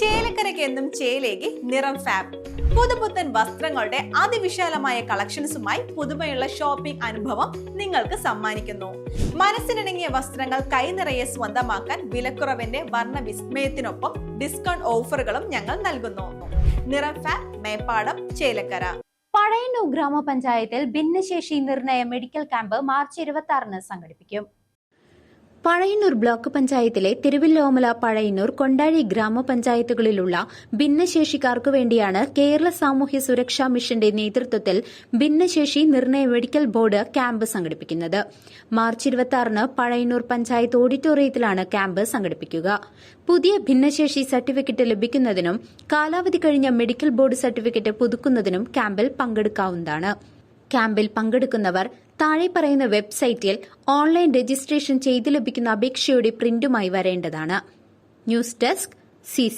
ചേലക്കരയ്ക്ക് എന്നും ചേലേക്ക് നിറം ഫാബ്. പുതുപുത്തൻ വസ്ത്രങ്ങളുടെ അതിവിശാലമായ കളക്ഷൻസുമായി പുതുമയുള്ള ഷോപ്പിംഗ് അനുഭവം നിങ്ങൾക്ക് സമ്മാനിക്കുന്നു. മനസ്സിനിണങ്ങിയ വസ്ത്രങ്ങൾ കൈനിറയെ സ്വന്തമാക്കാൻ വിലക്കുറവിന്റെ വർണ വിസ്മയത്തിനൊപ്പം ഡിസ്കൗണ്ട് ഓഫറുകളും ഞങ്ങൾ നൽകുന്നു. നിറം ഫാബ് മേപ്പാടം ചേലക്കര. പഴയന്നൂർ ഗ്രാമപഞ്ചായത്തിൽ ഭിന്നശേഷി നിർണയ മെഡിക്കൽ ക്യാമ്പ് മാർച്ച് ഇരുപത്തി ആറിന് സംഘടിപ്പിക്കും. പഴയന്നൂർ ബ്ലോക്ക് പഞ്ചായത്തിലെ തിരുവില്ലോമല പഴയന്നൂർ കൊണ്ടാഴി ഗ്രാമപഞ്ചായത്തുകളിലുള്ള ഭിന്നശേഷിക്കാർക്കു വേണ്ടിയാണ് കേരള സാമൂഹ്യ സുരക്ഷാ മിഷന്റെ നേതൃത്വത്തിൽ ഭിന്നശേഷി നിർണയ മെഡിക്കൽ ബോർഡ് ക്യാമ്പ് സംഘടിപ്പിക്കുന്നത്. മാർച്ച് ഇരുപത്തിയാറിന് പഴയന്നൂർ പഞ്ചായത്ത് ഓഡിറ്റോറിയത്തിലാണ് ക്യാമ്പ് സംഘടിപ്പിക്കുക. പുതിയ ഭിന്നശേഷി സർട്ടിഫിക്കറ്റ് ലഭിക്കുന്നതിനും കാലാവധി കഴിഞ്ഞ മെഡിക്കൽ ബോർഡ് സർട്ടിഫിക്കറ്റ് പുതുക്കുന്നതിനും ക്യാമ്പിൽ പങ്കെടുക്കാവുന്നതാണ്. ക്യാമ്പിൽ പങ്കെടുക്കുന്നവർ താഴെ പറയുന്ന വെബ്സൈറ്റിൽ ഓൺലൈൻ രജിസ്ട്രേഷൻ ചെയ്ത് ലഭിക്കുന്ന അപേക്ഷയുടെ പ്രിന്റുമായി വരേണ്ടതാണ്. News desk C